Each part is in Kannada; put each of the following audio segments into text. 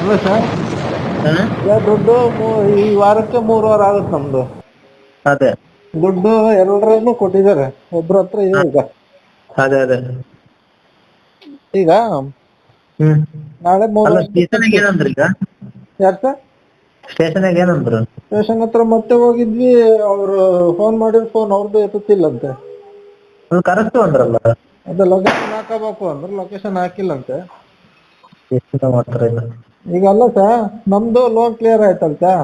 ಅಲ್ಲ ಸರ್. ದುಡ್ಡು ಈ ವಾರಕ್ಕೆ ಮೂರು ವಾರ ಆಗುತ್ತೆ ನಮ್ದು. ಅದೇ. ದುಡ್ಡು ಎಲ್ಲರನ್ನು ಕೊಟ್ಟಿದ್ದಾರೆ. ಒಬ್ರ ಹತ್ರ ಇದೆ ಈಗ. ಅದೇ ಅದೇ. ಈಗ? ನಾಳೆ ಮೂರು ಅಲ್ಲ ಸ್ಟೇಷನ್ಗೆ ಏನಂದ್ರಿ ಈಗ? ಯಾರು ಸರ್? ಸ್ಟೇಷನ್ಗೆ ಏನಂದ್ರು? ಸ್ಟೇಷನ್ ಹತ್ರ ಮತ್ತೆ ಹೋಗಿದ್ವಿ. ಅವ್ರು ಫೋನ್ ಮಾಡಿದ್ರು ಫೋನ್ ಅವ್ರದ್ದು ಎತ್ತುತ್ತಿಲ್ಲಂತೆ. ಅದು ಕರೆಕ್ಟ್ ಅಂದ್ರಲ್ಲ. ಅದೇ ಲೊಕೇಶನ್ ಹಾಕಬೇಕು ಅಂದ್ರೆ ಲೊಕೇಶನ್ ಹಾಕಿಲ್ಲಂತೆ. ಎಷ್ಟು ಮಾಡ್ತಾರೆ ಈಗ ಅಲ್ಲ ಸರ್ ನಮ್ದು ಲೋನ್ ಕ್ಲಿಯರ್ ಆಯ್ತಲ್ಲ ಸರ್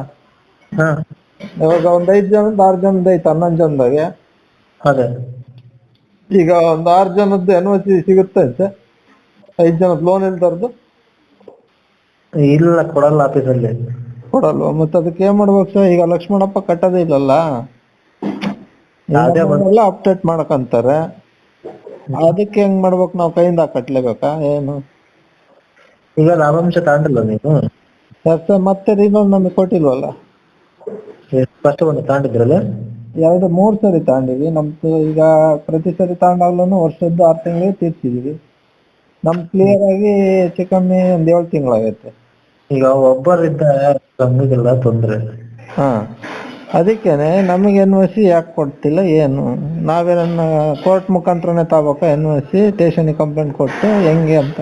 ಹಾ. ಇವಾಗ ಒಂದ್ ಐದ್ ಜನದ ಆರ್ ಜನದ ಐತೆ ಹನ್ನೊಂದ್ ಜನದಾಗೆ. ಅದೇ. ಈಗ ಒಂದ್ ಆರ್ ಜನದ್ದು ಎನ್ ಒ ಸಿ ಸಿಗುತ್ತೆ ಸರ್ ಐದ್ ಜನದ ಲೋನ್ ಇಲ್ದಾರ್ದು ಇಲ್ಲ ಕೊಡಲ್ಲ ಆಫೀಸಲ್ಲಿ. ಕೊಡಲ್ವಾ? ಮತ್ತೆ ಅದಕ್ಕೆ ಏನ್ ಮಾಡ್ಬೇಕು ಸರ್ ಈಗ ಲಕ್ಷ್ಮಣಪ್ಪ ಕಟ್ಟೋದೇ ಇಲ್ಲಲ್ಲ? ಎಲ್ಲ ಅಪ್ಡೇಟ್ ಮಾಡಕಂತಾರೆ ಅದಕ್ಕೆ ಹೆಂಗ್ ಮಾಡ್ಬೇಕು ನಾವು ಕೈಯಿಂದ ಕಟ್ಲೇಬೇಕಾ? ಏನು? ಈಗ ಲಾಭಾಂಶ ತಗೊಂಡಿಲ್ಲ ಸರ್ ಮತ್ತೆ ರಿನೋಲ್ ನಮಗೆ ಕೊಟ್ಟಿಲ್ವಲ್ಲ? ಫಸ್ಟ್ ಒಂದು ತಗೊಂಡಿದ್ರಲ್ಲ? ಎರಡು ಮೂರು ಸರಿ ತಗೊಂಡಿವಿ ನಮ್ದು ಈಗ ಪ್ರತಿ ಸರಿ ತಗೊಂಡಾಗ್ಲೂ ವರ್ಷದ್ದು ಆರು ತಿಂಗಳಿಗೆ ತೀರ್ಸಿದೀವಿ. ನಮ್ ಕ್ಲಿಯರ್ ಆಗಿ ಹೆಚ್ಚು ಕಮ್ಮಿ ಒಂದ್ ಏಳು ತಿಂಗಳಾಗೈತೆ. ಈಗ ಒಬ್ಬರಿದ್ದ ನಮಗೆಲ್ಲ ತೊಂದ್ರೆ. ಹಾ. ಅದಕ್ಕೇನೆ ನಮಗೆ ಎನ್ ಸಿ ಯಾಕೆ ಕೊಡ್ತಿಲ್ಲ ಏನು? ನಾವೇನ ಕೋರ್ಟ್ ಮುಖಾಂತರನೇ ತಗೋಬೇಕಾ ಎನ್ ಸಿ ಸ್ಟೇಷನ್ಗೆ ಕಂಪ್ಲೇಂಟ್ ಕೊಟ್ಟು ಹೆಂಗೆ ಅಂತ.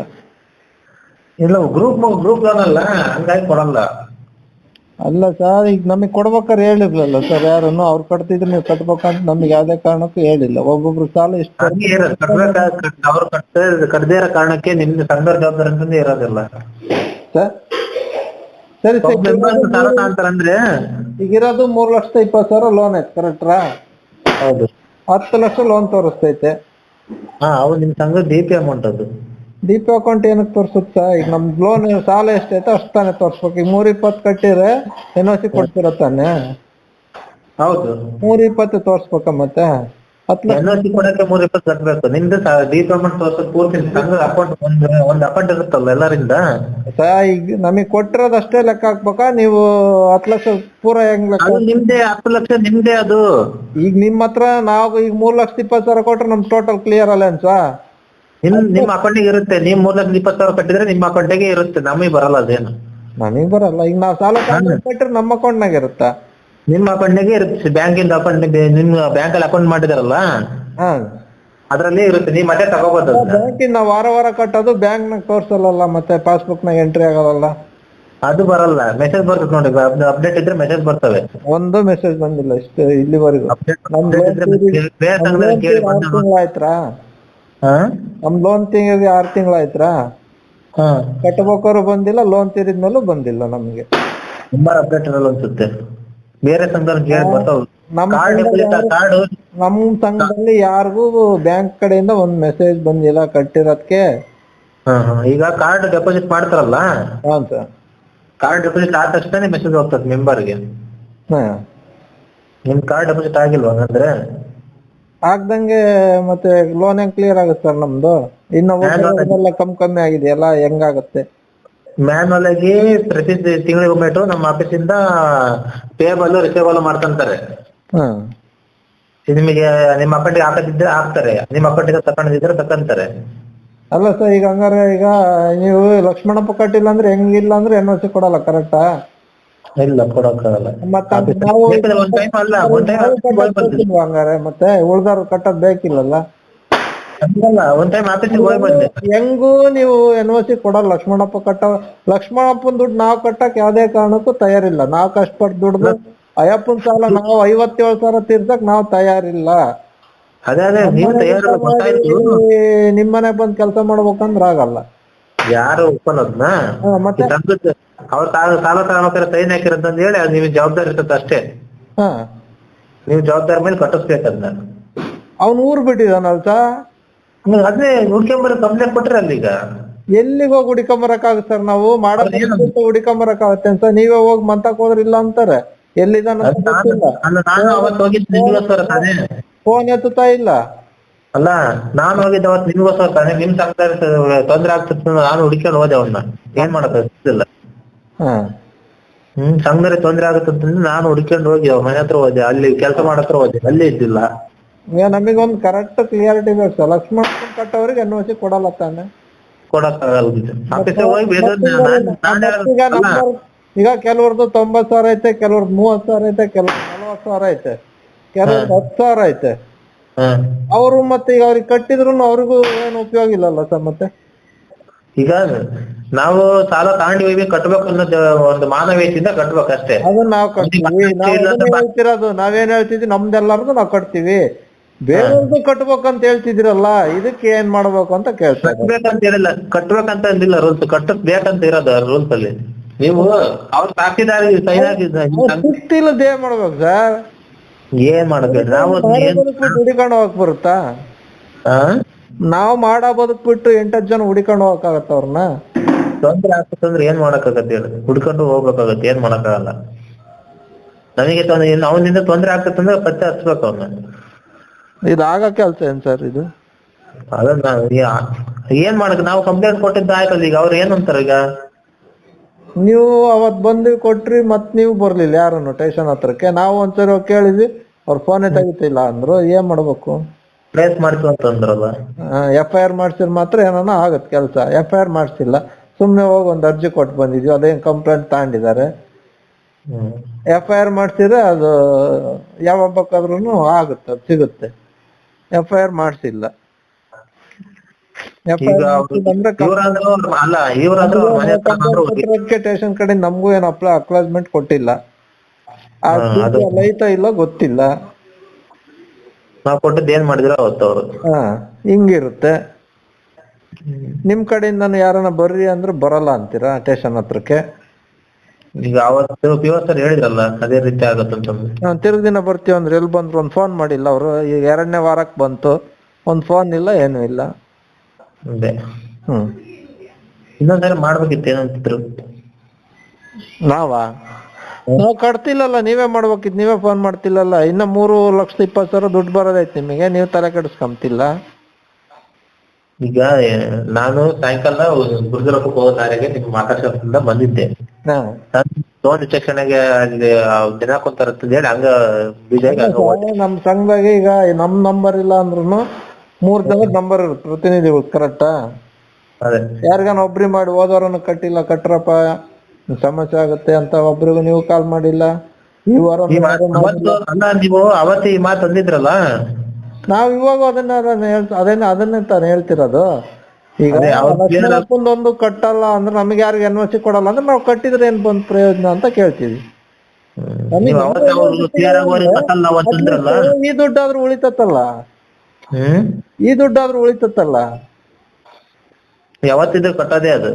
ಇಲ್ಲ ಗ್ರೂಪ್ ಗ್ರೂಪ್ ಲೋನ್ ಅಲ್ಲ ಹಂಗಾಗಿ ಕೊಡಲ್ಲ. ಅಲ್ಲ ಸರ್ ಈಗ ನಮಗೆ ಕೊಡ್ಬೇಕಾದ್ರೆ ಹೇಳಿರ್ಲಿಲ್ಲ ಸರ್ ಯಾರನ್ನು ಅವ್ರು ಕಟ್ತಿದ್ರೆ ನೀವು ಕಟ್ಬೇಕಂತ ನಮಗೆ ಯಾವ್ದೇ ಕಾರಣಕ್ಕೂ ಹೇಳಿಲ್ಲ. ಒಬ್ಬೊಬ್ರು ಸಾಲ ಇಷ್ಟು ಇರೋದು ಅವ್ರು ಕಟ್ಟ ಕಟ್ಟದೇ ಇರೋ ಕಾರಣಕ್ಕೆ ನಿಮ್ದು ಸಂಘದ ಜವಾಬ್ದಾರಿ ಅಂತಂದೇ ಇರೋದಿಲ್ಲ. ಸರ್? ಸರಿ ಸಾಲ ತಗೊಂತಾರಂದ್ರೆ ಈಗಿರೋದು ಮೂರ್ ಲಕ್ಷದ ಇಪ್ಪತ್ತು ಸಾವಿರ ಲೋನ್ ಐತೆ ಕರೆಕ್ಟ್ರಾ ಹೌದು. ಹತ್ತು ಲಕ್ಷ ಲೋನ್ ತೋರಿಸ್ತೈತೆ. ಹಾ ಅವ್ರು ನಿಮ್ ಸಂಘದ ಡಿ ಪಿ ಅಮೌಂಟ್ ಅದು. ಡಿ ಪಿ ಅಕೌಂಟ್ ಏನಕ್ಕೆ ತೋರಿಸುತ್ತ? ಈಗ ನಮ್ ಲೋನ್ ಸಾಲ ಎಷ್ಟೈತೆ ಅಷ್ಟು ತಾನೇ ತೋರಿಸ್ಬೇಕು. ಈಗ ಮೂರ್ ಇಪ್ಪತ್ತು ಕಟ್ಟಿದ್ರೆ ಎನ್ ಒ ಸಿ ಕೊಡ್ತಿರ ತಾನೆ? ಹೌದು. ಮೂರ್ ಇಪ್ಪತ್ತು ತೋರಿಸ್ಬೇಕ ಮತ್ತೆ? ಹತ್ತು ಲಕ್ಷ ಎನ್ ಸಿ ಕೊಡಕ್ಕೆ ಮೂರ್ ಇಪ್ಪತ್ತು ಕಟ್ಬೇಕು. ನಿಮ್ದು ಡಿ ಪಿ ಅಮೌಂಟ್ ತೋರ್ಸೋದು ಪೂರ್ತಿ ನಿಮ್ ಸಂಘದ ಅಕೌಂಟ್ ಒಂದ್ ಒಂದ್ ಅಕೌಂಟ್ ಇರುತ್ತಲ್ಲ ಎಲ್ಲರಿಂದ? ಸ- ಈಗ ನಮಗೆ ಕೊಟ್ಟಿರೋದು ಅಷ್ಟೇ ಲೆಕ್ಕ ಹಾಕ್ಬೇಕಾ? ನೀವು ಹತ್ತು ಲಕ್ಷ ಪೂರ ಹೆಂಗ್ ಲೆಕ್ಕ ಅದು ನಿಮ್ದೇ ಹತ್ತು ಲಕ್ಷ ನಿಮ್ದೇ ಅದು. ಈಗ ನಿಮ್ ಹತ್ರ ನಾವು ಈಗ ಮೂರ್ ಲಕ್ಷದ ಇಪ್ಪತ್ತು ಸಾವಿರ ಕೊಟ್ರೆ ನಮ್ ಟೋಟಲ್ ಕ್ಲಿಯರ್ ಅಲ್ಲ ಅನ್ಸಾ ನಿಮ್ ನಿಮ್ ಅಕೌಂಟಿಗೆ ಇರುತ್ತೆ. ನೀವ್ ಮೂರ್ ಲಕ್ಷದ ಇಪ್ಪತ್ತು ಸಾವಿರ ಕಟ್ಟಿದ್ರೆ ನಿಮ್ ಅಕೌಂಟಿಗೆ ಇರುತ್ತೆ. ನಮಗೆ ಬರಲ್ಲ ಅದೇನು. ನಮಗ್ ಬರಲ್ಲ. ಈಗ ನಾವು ಸಾಲ ತಗೊಂಡ್ ಅಕೌಂಟ್ ನಮ್ಮ ಅಕೌಂಟ್ನಾಗ ಇರುತ್ತಾ? ನಿಮ್ಮ ಅಕೌಂಟಿಗೆ ಇರುತ್ತೆ. ಬ್ಯಾಂಕಿಂದ ಅಕೌಂಟ್ ನಿಮ್ ಬ್ಯಾಂಕ್ ಅಲ್ಲಿ ಅಕೌಂಟ್ ಮಾಡಿದಾರಲ್ಲ? ಹಾ. ಅದ್ರಲ್ಲಿ ಇರುತ್ತೆ. ನೀವ್ ಮತ್ತೆ ತಗೋಬಹುದು ಅದನ್ನ. ಬ್ಯಾಂಕಿನ ನಾವು ವಾರ ವಾರ ಕಟ್ಟೋದು ಬ್ಯಾಂಕ್ನಾಗ ತೋರ್ಸಲ್ಲ ಮತ್ತೆ ಪಾಸ್ಬುಕ್ನಾಗ ಎಂಟ್ರಿ ಆಗಲ್ಲ. ಅದು ಬರಲ್ಲ. ಮೆಸೇಜ್ ಬರ್ತದೆ ನೋಡಿ. ಅಪ್ಡೇಟ್ ಇದ್ರೆ ಮೆಸೇಜ್ ಬರ್ತವೆ. ಒಂದು ಮೆಸೇಜ್ ಬಂದಿಲ್ಲ ಇಷ್ಟು ಇಲ್ಲಿವರೆಗೂ. ಅಪ್ಡೇಟ್ ನಮ್ ಇದ್ರೆ ಬೇರೆ ಸಂಘದಲ್ಲಿ ಕೇಳಿ ಬಂದು ಹಾ? ನಮ್ ಲೋನ್ ತಿಂಗಳಿಗೆ ಆರ್ ತಿಂಗಳಾಯ್ತ್ರಾ ಹಾ. ಕಟ್ಬೇಕಾದ್ರು ಬಂದಿಲ್ಲ ಲೋನ್ ತೀರಿದ್ಮೇಲೂ ಬಂದಿಲ್ಲ ನಮ್ಗೆ. ನಂಬರ್ ಅಪ್ಡೇಟ್ ಇರಲ್ಲ ಅನ್ಸುತ್ತೆ. ಬೇರೆ ಸಂಘದಲ್ಲಿ ಕೇಳಿ ಬರ್ತಾವ ನಮ್ಮ ಕಾರ್ಡ್ ಕಾರ್ಡ್ ನಮ್ ಸಂಘದಲ್ಲಿ ಯಾರಿಗೂ ಬ್ಯಾಂಕ್ ಕಡೆಯಿಂದ ಒಂದ್ ಮೆಸೇಜ್ ಬಂದಿಲ್ಲ ಕಟ್ಟಿರೋದಕ್ಕೆ ಹಾ ಹಾ. ಈಗ ಕಾರ್ಡ್ ಡೆಪಾಸಿಟ್ ಮಾಡ್ತಾರಲ್ಲ? ಹಾಂ ಸರ್ ಕಾರ್ಡ್ ಡೆಪಾಸಿಟ್ ಆದ ತಕ್ಷಣ ಮೆಸೇಜ್ ಹೋಗ್ತದೆ ಮೆಂಬರ್ಗೆ ಹಾ. ನಿಮ್ ಕಾರ್ಡ್ ಡೆಪಾಸಿಟ್ ಆಗಿಲ್ವಾ ಹಂಗಂದ್ರೆ? ಆಗ್ದಂಗೆ ಮತ್ತೆ ಲೋನ್ ಹೆಂಗ್ ಕ್ಲಿಯರ್ ಆಗುತ್ತೆ ಸರ್ ನಮ್ದು? ಇನ್ನು ಕಮ್ ಕಮ್ಮಿ ಕಮ್ಮಿ ಆಗಿದೆಯಲ್ಲ ಹೆಂಗಾಗುತ್ತೆ? ಮ್ಯಾನ್ಯಲ್ ಆಗಿ ಪ್ರತಿ ತಿಂಗಳಿಗೆ ಒಮ್ಮೆಟ್ಟು ನಮ್ಮ ಆಫೀಸಿಂದ ಪೇಬಲ್ ರಿಸೇಬಲ್ ಮಾಡ್ಕೊಂತಾರೆ. ನಿಮಗೆ ನಿಮ್ಮ ಅಕೌಂಟಿಗೆ ಹಾಕದಿದ್ರೆ ಹಾಕ್ತಾರೆ. ನಿಮ್ಮ ಅಕೌಂಟಿಗೆ ತಕೊಂಡಿದ್ರೆ ತಕೊಂತಾರೆ. ಅಲ್ಲ ಸರ್ ಈಗ ಹಂಗಾರೆ ಈಗ ನೀವು ಲಕ್ಷ್ಮಣಪ್ಪ ಕಟ್ಟಿಲ್ಲ ಅಂದ್ರೆ ಹೆಂಗಿಲ್ಲ ಅಂದ್ರೆ ಎನ್ ಸಿ ಕೊಡಲ್ಲ ಕರೆಕ್ಟಾ ಇಲ್ಲ ಕೊಡಕ್ಕಾಗಲ್ಲ. ಮತ್ತೆ ನಾವು ಕಟ್ಟೋದ್ ಹಂಗಾರೆ ಮತ್ತೆ ಉಳ್ದಾರ ಕಟ್ಟೋದ್ ಬೇಕಿಲ್ಲಲ್ಲ. ಹೋಗಿ ನೀವು ಎನ್ ಒ ಸಿ ಕೊಡೋ ಲಕ್ಷ್ಮಣಪ್ಪ ಕಟ್ಟ ಲಕ್ಷ್ಮಣಪ್ಪನ ದುಡ್ಡು ನಾವು ಕಟ್ಟಕ್ ಯಾವ್ದೇ ಕಾರಣಕ್ಕೂ ತಯಾರಿಲ್ಲ. ನಾವು ಕಷ್ಟಪಟ್ಟು ದುಡ್ದು ಅಯ್ಯಪ್ಪನ ಸಾಲ ನಾವು ಐವತ್ತೇಳು ಸಾವಿರ ತೀರ್ಸಕ್ ನಾವು ತಯಾರಿಲ್ಲ. ನಿಮ್ಮನೆ ಬಂದ್ ಕೆಲಸ ಮಾಡ್ಬೇಕಂದ್ರ ಆಗಲ್ಲ. ಯಾರು ಮತ್ತೆ? ಅವ್ರ ಸಾಲ ಸಾಲ ತಗೋಬೇಕಾದ್ರೆ ಸೈನ್ ಹಾಕಿರಂತ ಹೇಳಿ ಅದು ನಿಮಗೆ ಜವಾಬ್ದಾರಿ ಇರ್ತದೆ ಅಷ್ಟೇ. ಹಾ. ನೀವು ಜವಾಬ್ದಾರಿ ಮೇಲೆ ಕಟ್ಟಿಸ್ಬೇಕು ಅದನ್ನ ಅವ್ನ್ ಊರ್ ಬಿಟ್ಟಿದಾನಲ್ ಸಾ ನೀವು ಅದೇ ಹುಡ್ಕೊಂಬರ ಕಂಪ್ಲೇಂಟ್ ಕೊಟ್ರೆ ಅಲ್ಲಿಗ ಎಲ್ಲಿಗೆ ಹೋಗಿ ಹುಡಿಕೊಂಬರಕ್ಕಾಗುತ್ತೆ ಸರ್ ನಾವು? ಮಾಡೋದು ಹುಡಿಕೊಂಬರಕ್ಕಾಗತ್ತೆ ಅಂತ ನೀವೇ ಹೋಗಿ ಮಂತಕ್ ಹೋದ್ರೆ ಇಲ್ಲ ಅಂತಾರೆ. ಎಲ್ಲಿದಾನ ನಾನು ಅಲ್ಲ ನಾನು ಅವತ್ತು ಹೋಗಿದ್ದು ನಿಮ್ಗೋಸ್ಕರ ತಾನೇ. ಫೋನ್ ಎತ್ತುತ್ತಾ ಇಲ್ಲ? ಅಲ್ಲ ನಾನು ಹೋಗಿದ್ದೆ ಅವತ್ತು ನಿಮ್ಗೋಸ್ಕರ ತಾನೇ. ನಿಮ್ ಸಂಘದಲ್ಲಿ ತೊಂದ್ರೆ ಆಗ್ತಿತ್ತು ಅಂತ ನಾನು ಹುಡುಕೊಂಡು ಹೋದೆ ಅವನ್ನ. ಏನ್ ಮಾಡಕ್ಕಾಗ್ತಿಲ್ಲ. ಹ್ಮ್ ಸಂಘದಲ್ಲಿ ತೊಂದ್ರೆ ಆಗುತ್ತಂತಂದ್ರೆ ನಾನು ಹುಡ್ಕೊಂಡು ಹೋಗಿ ಅವ್ರ ಮನೆ ಹತ್ರ ಹೋದೆ. ಅಲ್ಲಿ ಕೆಲಸ ಮಾಡತ್ರ ಹೋದೆ. ಅಲ್ಲಿ ಇದ್ದಿಲ್ಲ. ಈಗ ನಮಗೊಂದು ಕರೆಕ್ಟ್ ಕ್ಲಿಯರಿಟಿ ಬೇಕು ಸರ್. ಲಕ್ಷ್ಮಣ ಕಟ್ಟವ್ರಿಗೆ ಎನ್ ಸಿ ಕೊಡಲ್ಲ ತಾನೆ. ಈಗ ಕೆಲವ್ರದ್ದು ತೊಂಬತ್ ಸಾವಿರ ಐತೆ ಕೆಲವ್ರದ್ದು ಮೂವತ್ ಸಾವಿರ ಐತೆ ಕೆಲವ್ರದ್ದು ನಲವತ್ ಸಾವಿರ ಐತೆ. ಕೆಲವ್ರದ್ದು ಹತ್ತು ಸಾವಿರ ಐತೆ. ಅವರು ಮತ್ತೆ ಈಗ ಅವ್ರಿಗೆ ಕಟ್ಟಿದ್ರು ಅವ್ರಿಗೂ ಏನು ಉಪಯೋಗ ಇಲ್ಲಲ್ಲ ಸರ್ ಮತ್ತೆ? ಈಗ ನಾವು ಸಾಲ ಹೋಗಿ ಕಟ್ಬೇಕು ಅನ್ನೋದು ಒಂದು ಮಾನವೀಯತೆಯಿಂದ ಕಟ್ಬೇಕಷ್ಟೇ ಅದನ್ನ ನಾವು ಕಟ್ತೀವಿ. ನಾವು ಅದನ್ನೇ ಹೇಳ್ತಿರೋದು ನಾವೇನ್ ಹೇಳ್ತಿದ್ವಿ ನಮ್ದೆಲ್ಲರದು ನಾವು ಕಟ್ತೀವಿ. ಬೇರೆಯವ್ರದ್ದು ಕಟ್ಬೇಕಂತ ಹೇಳ್ತಿದಿರಲ್ಲ ಇದಕ್ಕೆ ಏನ್ ಮಾಡ್ಬೇಕು ಅಂತ ಕೇಳ್ತಾರೆ ಕಟ್ಬೇಕಂತ ಹೇಳಿಲ್ಲ ಕಟ್ಬೇಕಂತ ಅಂದಿಲ್ಲ ರೂಲ್ಸ್ ಕಟ್ಟಕ್ ಬೇಕಂತ ಇರೋದು ರೂಲ್ಸ್ ಅಲ್ಲಿ. ನೀವು ಅವ್ರ ಸಾಕ್ಷಿದಾರ ಸೈನ್ ಏನ್ ಮಾಡ್ಬೇಕು ಸರ್? ಏನ್ ಮಾಡ್ಬೇಕು? ನಾವು ದುಡಿಕೊಂಡು ಹೋಗಕ್ ಬರುತ್ತಾ? ನಾವು ಮಾಡೋ ಬದುಕ್ಬಿಟ್ಟು ಎಂಟತ್ ಜನ ಹುಡಿಕೊಂಡು ಹೋಗಕ್ಕಾಗತ್ತ ಅವ್ರನ್ನ? ತೊಂದ್ರೆ ಆಗ್ತಂದ್ರೆ ಏನ್ ಮಾಡಕ್ಕಾಗತ್ತೆ ಹೇಳಿ? ಹುಡ್ಕೊಂಡು ಹೋಗ್ಬೇಕಾಗತ್ತೆ ಏನ್ ಮಾಡಕ್ಕಾಗಲ್ಲ. ನನಗೆ ತೊಂದ್ರೆ ಅವನಿಂದ ತೊಂದ್ರೆ ಆಗ್ತಂದ್ರೆ ಪತ್ತೆ ಹಚ್ಬೇಕು ಅವನ್ನ ಇದಾಗ ಕೆಲ್ಸ ಏನ್ ಸರ್ ಇದು? ಅದನ್ನ ಯಾ- ಏನ್ ಮಾಡಕ್ ನಾವು ಕಂಪ್ಲೇಂಟ್ ಕೊಟ್ಟಿದ್ದ ಆಯ್ತಲ್ಲ ಈಗ ಅವ್ರು ಅಂತಾರ ಈಗ? ನೀವು ಅವತ್ ಬಂದು ಕೊಟ್ರಿ ಮತ್ ನೀವು ಬರ್ಲಿಲ್ಲ ಯಾರನ್ನು? ಟೇಷನ್ ಹತ್ರಕ್ಕೆ? ನಾವು ಒಂದ್ಸರಿ ಹೋಗ್ ಕೇಳಿದ್ವಿ ಅವ್ರ ಫೋನೇ ತೆಗಿತಿಲ್ಲ ಅಂದ್ರು ಏನ್ ಮಾಡ್ಬೇಕು? ಪ್ಲೇಸ್ ಮಾಡ್ತು ಅಂತಂದ್ರಲ್ಲ ಎಫ್ ಐ ಆರ್ ಮಾಡ್ಸಿದ್ರೆ ಮಾತ್ರ ಏನಾನ ಆಗುತ್ತೆ ಕೆಲಸ. ಎಫ್ ಐ ಆರ್ ಮಾಡ್ಸಿಲ್ಲ. ಸುಮ್ನೆ ಹೋಗಿ ಒಂದು ಅರ್ಜಿ ಕೊಟ್ಟು ಬಂದಿದ್ವಿ. ಅದೇನ್ ಕಂಪ್ಲೇಂಟ್ ತಗೊಂಡಿದ್ದಾರೆ. ಎಫ್ ಐ ಆರ್ ಮಾಡ್ಸಿದ್ರೆ ಅದು ಯಾವ ಬೇಕಾದ್ರೂ ಆಗುತ್ತೆ ಅದು ಸಿಗುತ್ತೆ. ಎಫ್ ಐ ಆರ್ ಮಾಡ್ಸಿಲ್ಲ. ಸ್ಟೇಷನ್ ಕಡೆ ನಮಗೂ ಏನು ಅಪ್ಲೈ ಅಕ್ಲಾಜ್ಮೆಂಟ್ ಕೊಟ್ಟಿಲ್ಲ. ಲೈತಾ ಇಲ್ಲ ಗೊತ್ತಿಲ್ಲ. ನಾವ್ ಕೊಟ್ಟದ್ದು ಏನ್ ಮಾಡಿದ್ರು ಅವತ್ತು ಅವ್ರು. ಹಾ ಹಿಂಗಿರುತ್ತೆ. ನಿಮ್ ಕಡೆಯಿಂದ ಯಾರನ್ನ ಬರ್ರಿ ಅಂದ್ರೆ ಬರಲ್ಲ ಅಂತೀರಾ ಸ್ಟೇಷನ್ ಹತ್ರಕ್ಕೆ? ಈಗ ಅವತ್ತು ಪಿ ಸರ್ ಹೇಳಿದ್ರಲ್ಲ ಅದೇ ರೀತಿ ತಿರ್ಗ್ ದಿನ ಬರ್ತೀವಿ ಅಂದ್ರೆ ಎಲ್ಲಿ ಬಂದ್ರು ಒಂದ್ ಫೋನ್ ಮಾಡಿಲ್ಲ ಅವರು. ಈಗ ಎರಡನೇ ವಾರಕ್ ಬಂತು. ಒಂದ್ ಫೋನ್ ಇಲ್ಲ ಏನು ಇಲ್ಲ. ಅದೇ. ಹ್ಮ್. ಇನ್ನೊಂದ್ಸರಿ ಮಾಡ್ಬೇಕಿತ್ತು ಏನಂತಿದ್ರು? ನಾವಾ? ನಾವ್ ಕಟ್ತಿಲ್ಲಲ್ಲ ನೀವೇ ಮಾಡ್ಬೇಕಿತ್ತು ನೀವೇ ಫೋನ್ ಮಾಡ್ತಿಲ್ಲಲ್ಲ. ಇನ್ನ ಮೂರು ಲಕ್ಷದ ಇಪ್ಪತ್ತು ಸಾವಿರ ದುಡ್ಡು ಬರೋದೈತೆ ನಿಮಗೆ ನೀವು ತಲೆ ಕೆಡಿಸ್ಕೊಂತಿಲ್ಲ ಈಗ ನಾನು ಸಾಯಂಕಾಲ ಗುರುಜರಪ್ಪಕ್ಕೆ ಹೋಗೋ ದಾರಿಗೆ ನಿಮ್ಗೆ ಮಾತಾಡ್ಸೋದ್ರಿಂದ ಬಂದಿದ್ದೆ. ಲೋನ್ಗೆ ಅಲ್ಲಿ ದಿನ ಕುಂತಾರ ಅಂತ ಹೇಳಿ ಹಂಗ ಬೀಜಾಗಿ. ನಮ್ ಸಂಘದಾಗ ಈಗ ನಮ್ ನಂಬರ್ ಇಲ್ಲ ಅಂದ್ರೂ ಮೂರ್ ಜನದ ನಂಬರ್ ಇರುತ್ತೆ ಪ್ರತಿನಿಧಿಗಳು ಕರೆಕ್ಟಾ ಅದೇ. ಯಾರಿಗಾನ ಒಬ್ರಿ ಮಾಡಿ ಹೋದವರನ್ನು ಕಟ್ಟಿಲ್ಲ ಕಟ್ರಪ್ಪ. ಸಮಸ್ಯೆ ಆಗುತ್ತೆ ಅಂತ ಒಬ್ರಿಗೂ ನೀವು ಕಾಲ್ ಮಾಡಿಲ್ಲ. ಈ ವಾರ ಈ ಅವತ್ತು ನೀವು ಅವತ್ತು ಈ ಮಾತು ಅಂದಿದ್ರಲ್ಲ? ನಾವ್ ಇವಾಗ ಅದನ್ನ ಅದನ್ನ ಹೇಳ್ ಅದನ್ನ ತಾನೇ ಹೇಳ್ತಿರೋದು. ಈಗ ಒಂದು ಅವ್ರ್ ಕಟ್ಟಲ್ಲ ಅಂದ್ರೆ ನಮ್ಗೆ ಯಾರಿಗೆ ಎನ್ ಸಿ ಕೊಡಲ್ಲ ಅಂದ್ರೆ ನಾವು ಕಟ್ಟಿದ್ರೆ ಏನ್ ಬಂದ್ ಪ್ರಯೋಜನ ಅಂತ ಕೇಳ್ತೀವಿ. ನೀವು ಅವತ್ತು ಅವ್ರು ಕ್ಲಿಯರ್ ಆಗೋರಿ ಕಟ್ಟಲ್ಲ ಅವತ್ತು ಅಂದ್ರಲ್ಲ? ಈ ದುಡ್ಡಾದ್ರೂ ಉಳಿತತ್ತಲ್ಲ? ಹ್ಮ್. ಈ ದುಡ್ಡಾದ್ರೂ ಉಳಿತತ್ತಲ್ಲ? ಯಾವತ್ತಿದ್ರು ಕಟ್ಟೋದೇ ಅದು.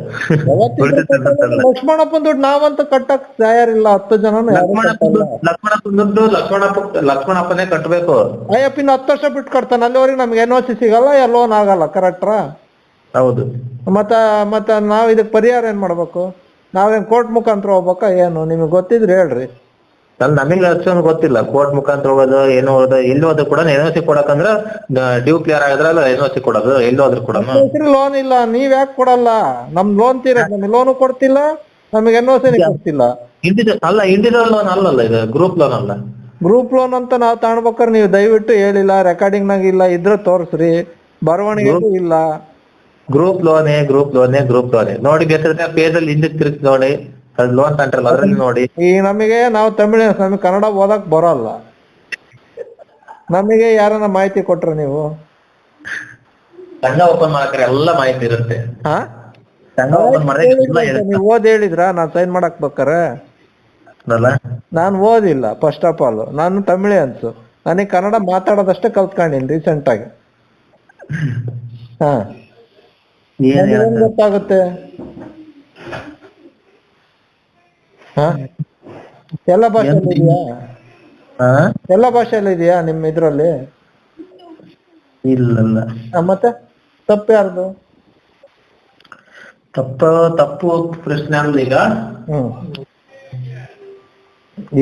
ಲಕ್ಷ್ಮಣಪ್ಪನ ದುಡ್ಡು ನಾವಂತ ಕಟ್ಟಕ್ ತಯಾರಿಲ್ಲ. ಹತ್ತು ಜನ ಲಕ್ಷ್ಮಣಪ್ಪ ಲಕ್ಷ್ಮಣಪ್ಪನ ದುಡ್ಡು ಲಕ್ಷ್ಮಣಪ್ಪ ಲಕ್ಷ್ಮಣಪ್ಪನೇ ಕಟ್ಟಬೇಕು. ಅಯ್ಯಪ್ಪ ಇನ್ನು ಹತ್ತು ವರ್ಷ ಬಿಟ್ಟು ಕಟ್ತಾನೆ. ಅಲ್ಲಿವರೆಗೆ ನಮ್ಗೆ ಎನ್ ಸಿ ಸಿಗಲ್ಲ ಲೋನ್ ಆಗಲ್ಲ. ಕರೆಕ್ಟ್ರಾ ಹೌದು. ಮತ್ತ ಮತ್ತ ನಾವ್ ಇದಕ್ ಪರಿಹಾರ ಏನ್ ಮಾಡ್ಬೇಕು? ನಾವೇನ್ ಕೋರ್ಟ್ ಮುಖಾಂತರ ಹೋಗ್ಬೇಕಾ ಏನು? ನಿಮಗೆ ಗೊತ್ತಿದ್ರೆ ಹೇಳ್ರಿ. ಅಲ್ಲಿ ನಮಗೆ ಅಷ್ಟೊಂದು ಗೊತ್ತಿಲ್ಲ. ಕೋರ್ಟ್ ಮುಖಾಂತರ ಹೋಗೋದು ಏನು ಹೋಗೋದು ಎಲ್ಲಿ ಹೋದ್ರು ಕೂಡ ಎನ್ ಸಿ ಕೊಡಕಂದ್ರ ಡ್ಯೂ ಕ್ಲಿಯರ್ ಆಗಿದ್ರಲ್ಲ ಎನ್ ಸಿ ಕೊಡೋದು ಎಲ್ಲಿ ಹೋದ್ರು ಕೂಡ. ಲೋನ್ ಇಲ್ಲ. ನೀವ್ ಯಾಕೆ ಕೊಡಲ್ಲ? ನಮ್ ಲೋನ್ ತೀರ ಲೋನ್ ಲೋನು ಕೊಡ್ತಿಲ್ಲ ನಮಗೆ ಎನ್ ಸಿ ಕೊಡ್ತಿಲ್ಲ. ಇಂಡಿವಿಜುವಲ್ ಅಲ್ಲ ಇಂಡಿವಿಜುವಲ್ ಲೋನ್ ಅಲ್ಲಲ್ಲ ಇದು ಗ್ರೂಪ್ ಲೋನ್ ಅಲ್ಲ. ಗ್ರೂಪ್ ಲೋನ್ ಅಂತ ನಾವ್ ತಗೊಳ್ಬೇಕಾದ್ರೆ ನೀವು ದಯವಿಟ್ಟು ಹೇಳಿಲ್ಲ ರೆಕಾರ್ಡಿಂಗ್ ನಾಗ ಇಲ್ಲ ಇದ್ರೆ ತೋರಿಸ್ರಿ. ಬರವಣಿಗೆ ಇಲ್ಲ. ಗ್ರೂಪ್ ಲೋನೇ ಗ್ರೂಪ್ ಲೋನೇ ಗ್ರೂಪ್ ಲೋನೇ ನೋಡಿ ಬೇಕಾದ್ರೆ ಪೇಜ್ ಅಲ್ಲಿ ಹಿಂದಕ್ಕೆ ತಿರುಗಿ ನೋಡಿ. ಅದು ಲೋನ್ ಸೆಂಟ್ರಲ್ ಅದ್ರಲ್ಲಿ ನೋಡಿ. ಈಗ ನಮಗೆ ನಾವು ತಮಿಳು ನಮಗೆ ಕನ್ನಡ ಓದಕ್ ಬರಲ್ಲ. ನಮಗೆ ಯಾರನ್ನ ಮಾಹಿತಿ ಕೊಟ್ರ ನೀವು? ಸಂಘ ಓಪನ್ ಮಾಡಕ್ರೆ ಎಲ್ಲ ಮಾಹಿತಿ ಇರುತ್ತೆ. ಹಾ? ಸಂಘ ಓಪನ್ ಮಾಡಿದ್ರೆ ಎಲ್ಲ ಇರುತ್ತೆ. ನೀವು ಓದ್ ಹೇಳಿದ್ರ? ನಾನ್ ಸೈನ್ ಮಾಡಕ್ ಬೇಕಾರೆ ಅಲ್ಲ. ನಾನ್ ಓದಿಲ್ಲ ಫಸ್ಟ್ ಆಫ್ ಆಲ್ ನಾನು ತಮಿಳೆ ಅನ್ಸು ನನಗೆ ಕನ್ನಡ ಮಾತಾಡೋದಷ್ಟೇ ಕಲ್ತ್ಕೊಂಡಿನಿ ರೀಸೆಂಟ್ ಆಗಿ. ಹಾ. ಏನ್ ಗೊತ್ತಾಗುತ್ತೆ ಹಾ ಎಲ್ಲ ಭಾಷೆಯಲ್ಲಿ ಇದೆಯಾ? ಎಲ್ಲ ಭಾಷೆಯಲ್ಲಿ ಇದೆಯಾ ನಿಮ್ ಇದ್ರಲ್ಲಿ? ಇಲ್ಲ ಮತ್ತೆ? ತಪ್ಪು ಯಾರ್ದು? ತಪ್ಪ ತಪ್ಪು ಪ್ರಶ್ನೆ ಅಲ್ಲ ಈಗ?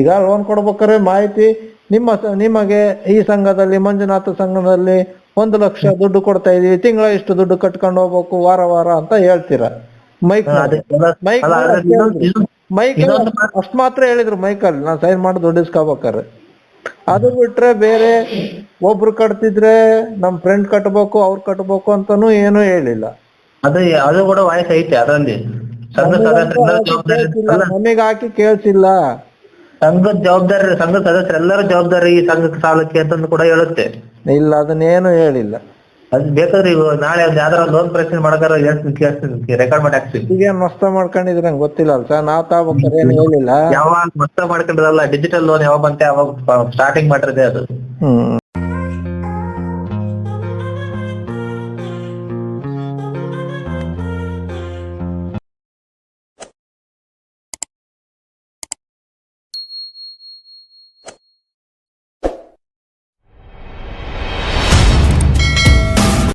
ಈಗ ಲೋನ್ ಕೊಡ್ಬೇಕಾದ್ರೆ ಮಾಹಿತಿ ನಿಮ್ಮ ನಿಮಗೆ ಈ ಸಂಘದಲ್ಲಿ ಮಂಜುನಾಥ ಸಂಘದಲ್ಲಿ ಒಂದು ಲಕ್ಷ ದುಡ್ಡು ಕೊಡ್ತಾ ಇದೀವಿ ತಿಂಗಳ ಇಷ್ಟು ದುಡ್ಡು ಕಟ್ಕೊಂಡು ಹೋಗ್ಬೇಕು ವಾರ ವಾರ ಅಂತ ಹೇಳ್ತೀರಾ? ಮೈಕ್ ಮೈಕ್ ಅಲ್ಲ, ಅದ್ರಲ್ಲಿ ಇನ್ನೊಂದು- ಇನ್ನೊಂದು- ಮೈಕ್ ಇನ್ನೊಂದು ಅಷ್ಟ್ ಮಾತ್ರ ಹೇಳಿದ್ರು ಮೈಕಲ್ ನಾ ಸೈನ್ ಮಾಡಿ ದೊಡ್ಡ ಇಸ್ಕೋಬೇಕಾರೆ ಅದು ಬಿಟ್ರೆ ಬೇರೆ ಒಬ್ರು ಕಟ್ತಿದ್ರೆ ನಮ್ ಫ್ರೆಂಡ್ ಕಟ್ಬೇಕು ಅವ್ರು ಕಟ್ಬೇಕು ಅಂತಾನು ಏನು ಹೇಳಿಲ್ಲ. ಅದು ಅದು ಕೂಡ ವಾಯ್ಸ್ ಐತೆ ಅಲ್ಲ, ನಮಗೆ ಹಾಕಿ ಕೇಳಿಸಿಲ್ಲ. ಸಂಘದ ಜವಾಬ್ದಾರಿ ಸಂಘದ ಸದಸ್ಯರೆಲ್ಲರೂ ಜವಾಬ್ದಾರಿ ಈ ಸಂಘಕ್ಕೆ ಸಾಲಕ್ಕೆ ಅಂತಂದು ಕೂಡ ಹೇಳುತ್ತೆ. ಇಲ್ಲ ಅದನ್ನೇನು ಹೇಳಿಲ್ಲ. ಅದು ಬೇಕಾದ್ರೆ ಇವಾಗ ನಾಳೆ ಒಂದ್ ಯಾವ್ದಾರ ಲೋನ್ ಪ್ರಶ್ನೆ ಮಾಡಕಾರ ಹೇಳ್ತೀನಿ ಕೇಳ್ತೀನಿ ರೆಕಾರ್ಡ್ ಮಾಡಿ ಹಾಕ್ತೀನಿ ಈಗೇನ್ ನಷ್ಟ ಮಾಡ್ಕೊಂಡಿದ್ರೆ ಗೊತ್ತಿಲ್ಲ ಅಲ್ಲ ಸರ್? ನಾವ್ ತಗೋಬೇಕಾದ್ರೆ ಏನು ಹೇಳಿಲ್ಲ. ಯಾವಾಗ ಮೊತ್ತ ಮಾಡ್ಕೊಂಡಿರಲ್ಲ ಡಿಜಿಟಲ್ ಲೋನ್ ಯಾವಾಗ ಬಂತೆ ಅವಾಗ ಸ್ಟಾರ್ಟಿಂಗ್ ಮಾಡಿರೋದೇ ಅದು. ಹ್ಮ್.